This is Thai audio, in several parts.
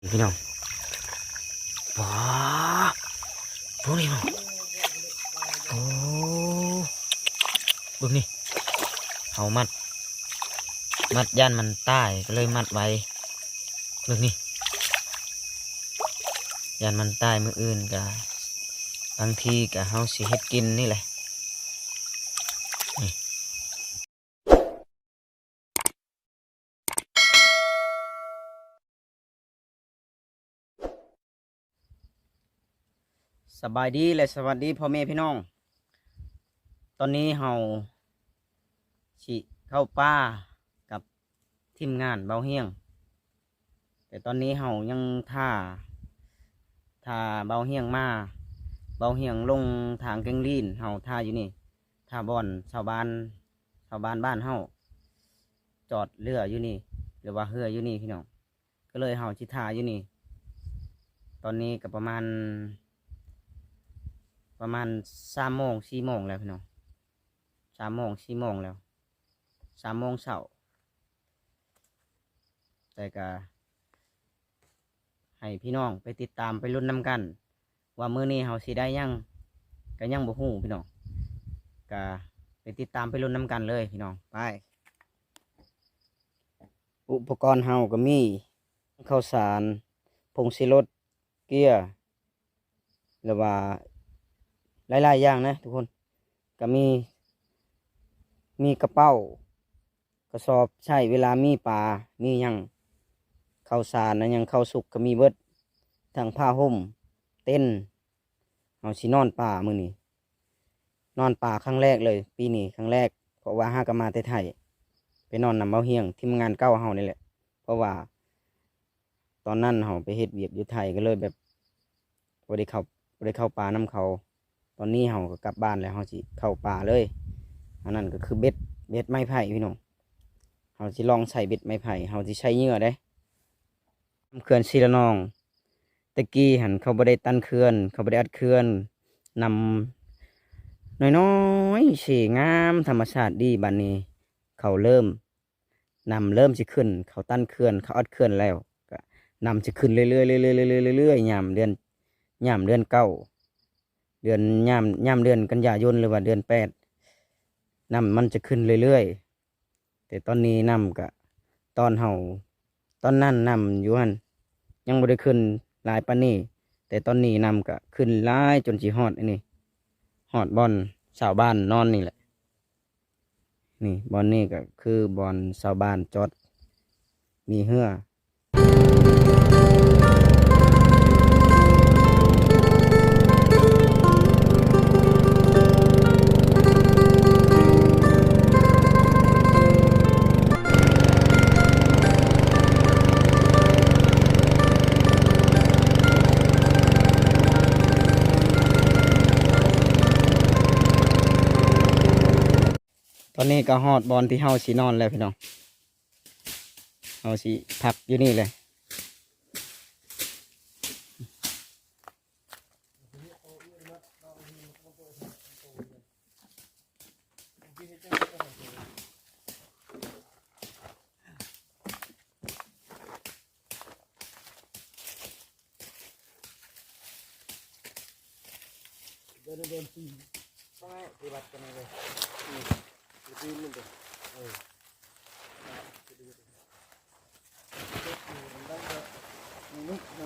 พี่น้องว้าพวกนี้เนาะโอ้บึงนี่เอามัด มัดย่านมันใต้ก็เลยมัดไว้บึงนี่ย่านมันใต้มืออื่นกะบางทีกะเฮาสิเฮ็ดกินนี่แหละนี่ สบายดีและสวัสดีพ่อแม่พี่น้อง ตอนนี้เฮาสิเข้าป่ากับทีมงานเบาเฮียง แต่ตอนนี้เฮายังท่าท่าเบาเฮียงมาเบาเฮียงลงทางเกงลีนเฮาท่าอยู่นี่ท่าบอนชาวบ้านชาวบ้านบ้านเฮาจอดเรืออยู่นี่ หรือว่าเรืออยู่นี่พี่น้องก็เลยเฮาชิท่าอยู่นี่ ตอนนี้ก็ประมาณ ประมาณสามโมงสี่โมงแล้วพี่น้องสามโมงสี่โมงแล้วสามโมงเช้าแต่ก็ให้พี่น้องไปติดตามไปรุ่นนำกัน ว่ามือนี้เฮาสิได้ยังก็ยังบ่ฮู้พี่น้องก็ไปติดตามไปรุ่นนำกันเลยพี่น้องไป อุปกรณ์เฮาก็มีข้าวสาร ผงสิรสเกลือหรือว่า หลายๆอย่างนะทุกคนก็มี มีกระเป๋ากระสอบใช่เวลามีปลามียังข้าวสารนะยังข้าวสุกก็มีเบิดทั้งผ้าห่ม เต้นเอาชินอนป่ามือนี้นอนป่าครั้งแรกเลย ปีนี้ครั้งแรก เพราะว่าห้ากมาแต่ไทยไปนอนนำเบาเฮียงทีมงานเก้าเฮานี่แหละ เพราะว่า ตอนนั้นเฮาไปเฮ็ดเวียกอยู่ไทยก็เลยแบบบ่ได้เข้าบ่ได้เข้าป่านํเขา ตอนนี้เฮาก็กลับบ้านแล้วเฮาสิเข้าป่าเลย อันนั้นก็คือเบ็ดเบ็ดไม้ไผ่พี่น้องเฮาสิลองใส่เบ็ดไม้ไผ่เฮาสิใช้เหยื่อได้เขื่อนศิละนอง ตะกี้หันเขาบ่ได้ตันเขื่อน เขาบ่ได้อัดเขื่อนนำน้อยๆสีงามธรรมชาติดีบัดนี้ เขาเริ่มนำเริ่มสิขึ้น เขาตั้นเขื่อน เขาอัดเขื่อนแล้วก็นำสิขึ้นเรื่อยๆเรื่อยๆเรื่อยๆเรื่อยๆยามเดือนยามเดือนเก้า เดือนย่ามย่ามเดือนกันยายนหรือว่าเดือนแปดน้ำมันจะขึ้นเรื่อยๆ แต่ตอนนี้น้ำกะตอนเฮาตอนนั้นน้ำอยู่หันยังบ่ได้ขึ้นหลายปานนี้ แต่ตอนนี้น้ำกะขึ้นหลายจนสิฮอดอันนี้ฮอดบอนชาวบ้านนอนนี่แหละ นี่บอนนี่ก็คือบอนชาวบ้านจอดมีเหือ นี้ก็ฮอดบอลที่เฮาสีนอนแล้วพี่น้องเฮาสีพักอยู่นี่เลยเดินเดินปีต้องให้ปฏิบัติกันเลย ปีนึงเดียวเออนุกโ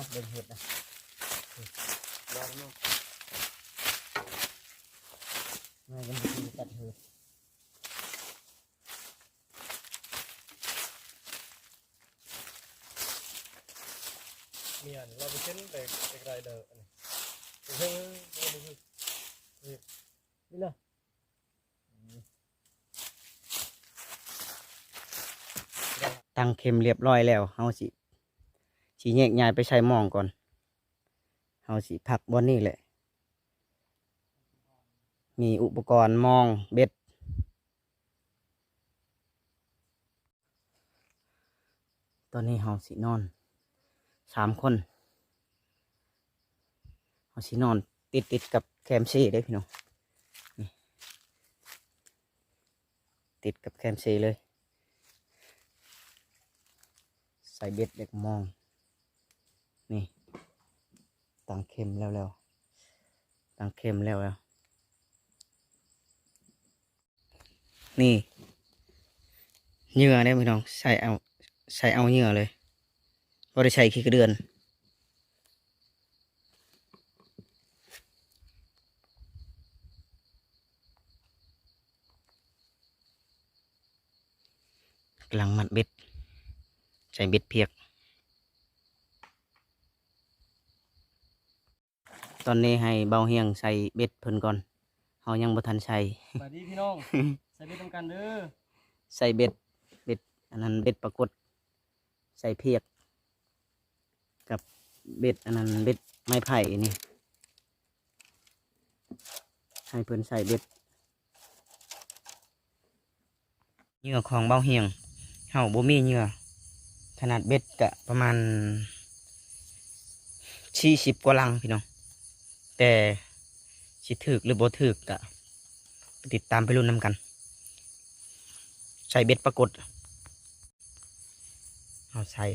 นาเบิ่งเห็ดนะลองเนาะไม่กันดีตัดเห็ดเมียนเราไปเช่นแต่แต่ไรเดอร์นนี้เฮ้ยนี่นี่นี่เลยตั้งเข็มเรียบร้อยแล้วเฮาสิ สิแยกย้ายไปใช้มองก่อนเฮาสิพักบนนี่แหละ มีอุปกรณ์มองเบ็ด ตอนนี้เฮาสินอนสามคนเฮาสินอนติดติดกับแคมซี่เด้พี่น้องติดกับแคมซี่เลย ใส่เบ็ดเด็กมอง ตั้งเข็มแล้วแล้วตั้งเข็มแล้วแล้ว นี่เหยื่อเนี่ยพี่น้องใส่เอาใส่เอาเหยื่อเลยบริใช้ขี้กระเดือนกำลังมัดเบ็ดใส่เบ็ดเพียก ตอนนี้ให้เบาเฮียงใส่เบ็ดเพิ่นก่อนเฮายังบ่ทันใส่สวัสดีพี่น้อง ใส่ไปตรงกันเด้อ ใส่เบ็ด เบ็ด อันนั้นเบ็ดปรากฏ ใส่เพียก กับเบ็ด อันนั้นเบ็ดไม้ไผ่นี่ ให้เพิ่นใส่เบ็ดเหยื่อของเบาเฮียงเฮาบ่มีเหยื่อ ขนาดเบ็ดกะประมาณสี่สิบกว่าลังพี่น้อง แต่สิถึกหรือบ่ถึกกะไปติดตามไปรุ่นนำกัน ใส่เบ็ดปรากฏเอาใส่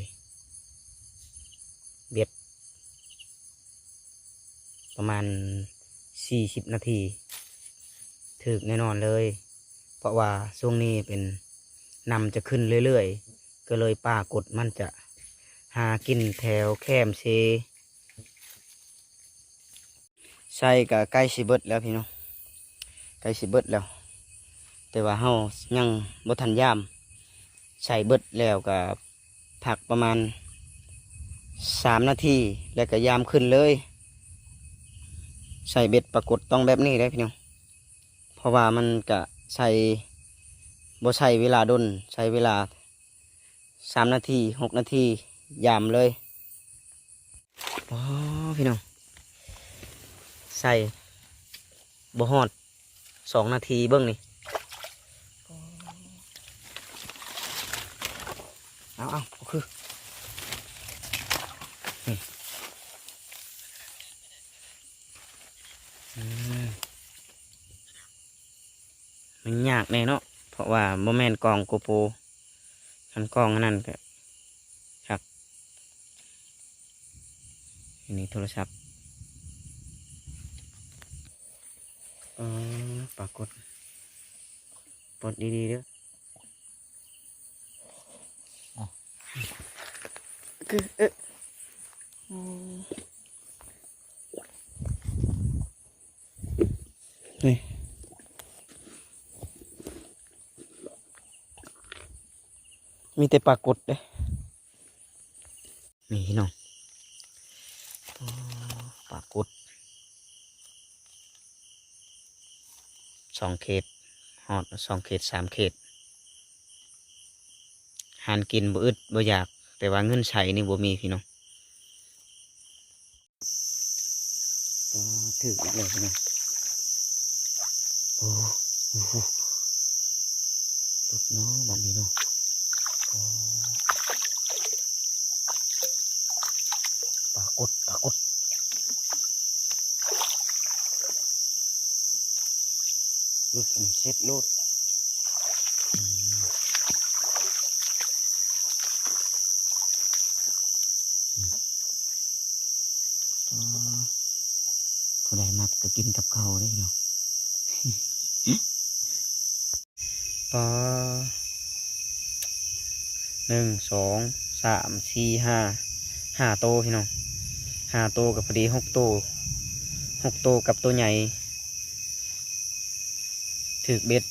เบ็ด ประมาณสี่สิบนาทีถึกแน่นอนเลย เพราะว่าช่วงนี้เป็นนำจะขึ้นเรื่อยๆ ก็เลยปากดมันจะหากินแถวแคมเซ ใส่กับใกล้สิเบิดแล้วพี่น้องใกล้สิเบิดแล้ว แต่ว่าเฮายังบ่ทันยามใส่เบิดแล้วก็ผักประมาณสามนาทีแล้วก็ยามขึ้นเลย ใส่เบ็ดปรากฏต้องแบบนี้ได้พี่น้องเพราะว่ามันก็ใส่บ่ใช้เวลาดนใช้เวลาสามนาทีหกนาทียามเลยอ๋อพี่น้อง ใส่บ่ฮอดสองนาทีเบิ้งนี่เอาเอาก็คือนี่มันยากแน่เนาะเพราะว่าโมแมนกล่องโกโปรคันกองนั่นก็ครับอันนี้โทรศัพท์เออปรา กฏปลดดีๆเด้อคือเอ๊ะอืมนี่มีแต่ปลากดเด้นี่พี่น้องอ๋อปลากด สองเขตหอดสองเขตสามเขตหานกินบ่อึดบ่อยาก แต่ว่าเงินใช้นี่บ่มีพี่น้องก็ถืออีกแล้วพี่น้องโอ้โหหลุดเนาะบัดนี้เนาะโอ้ปรากฏปรากฏ หลุดอันนี้เสร็จโลดอืมอ๋อผู้ใดมักก็กินกับเขาได้เนาะปอหนึ่งสองสามสี่ห้าห้าโตพี่น้องห้าโตกับพอดีหกโตหกโตกับตัวใหญ่ ถือเบ็ด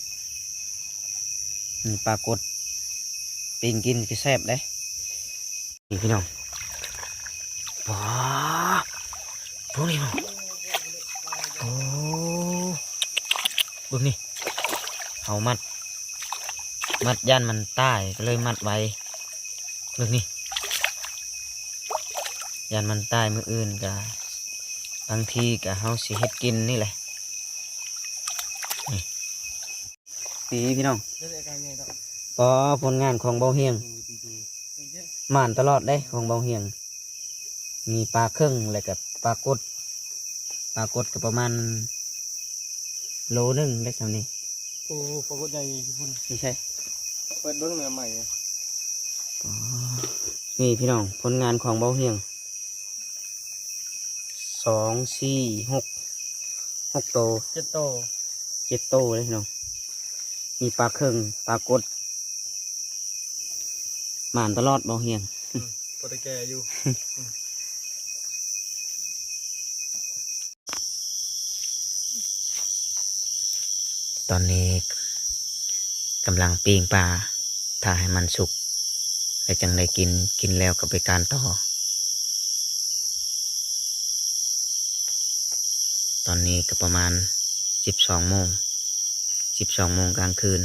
นี่ปลากดปิงกินก็แซ่บเลยนี่พี่น้องว้าพวกนี้มั้งโอ้เบึงนี่เขามัด มัดยันมันใต้ก็เลยมัดไว้เรื่องนี้ยันมันตายมืออื่นกะบางทีกะเฮาสิเฮ็ดกินนี่แหละ นี่พี่น้องเดี๋ยวไอ้การเนี่ยต้องปอผลงานของเบาเฮียงดูดีๆอย่างเช่นม่านตลอดได้ของเบาเฮียง มีปลาเครื่องแล้วกับปลากดปลากดก็ประมาณโลหนึงได้สำนี้โอ้ปรากฏใหญ่ญี่ปุ่นไม่ใช่ เปิดเบิ้งเนื้อใหม่อะอ๋อนี่พี่น้อง ผลงานของเบาเฮียง สองสี่หก หกโต เจ็ดโต เจ็ดโตเลยพี่น้อง มีปลาเครื่องปลากดหมานตลอดเบาเฮียงโปรตแกอยู่ตอนนี้กำลังปิ้งปลาถ้าให้มันสุกแล้วจังได้กินกินแล้วก็ไปการต่อ ตอนนี้ก็ประมาณสิบสองโมง สิบสองโมงกลางคืน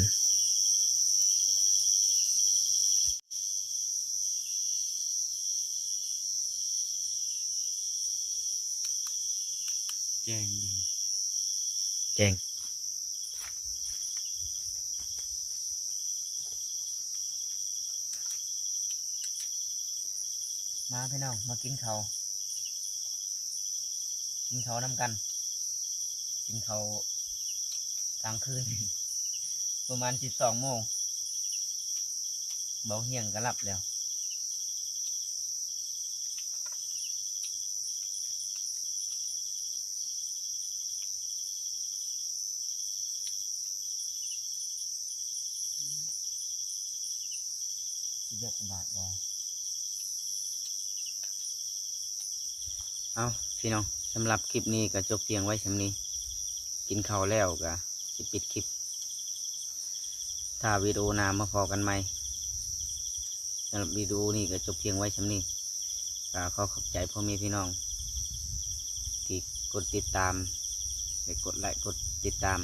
แจ้งดีแจ้งมาพี่น้องมากินเขาวกินเขาวนำกัน กินเขาว กลางคืน ประมาณสิบสองโมงเบาเฮียงก็หลับแล้วเยอะบาทบอเอาพี่น้องสำหรับคลิปนี้ก็จบเพียงไว้สำนี้ กินข้าวแล้วก็ สิปิดคลิป ถ้าวิดีโอนามาพอกันไหมสำหรับวิดีโอนี่ก็จบเพียงไว้สำนี้ก็ขอขอบใจพ่อแม่พี่น้อง ที่กดติดตามและกดไลค์กดติดตาม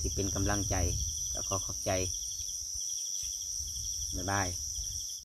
ที่เป็นกำลังใจก็ขอขอบใจบ๊ายบาย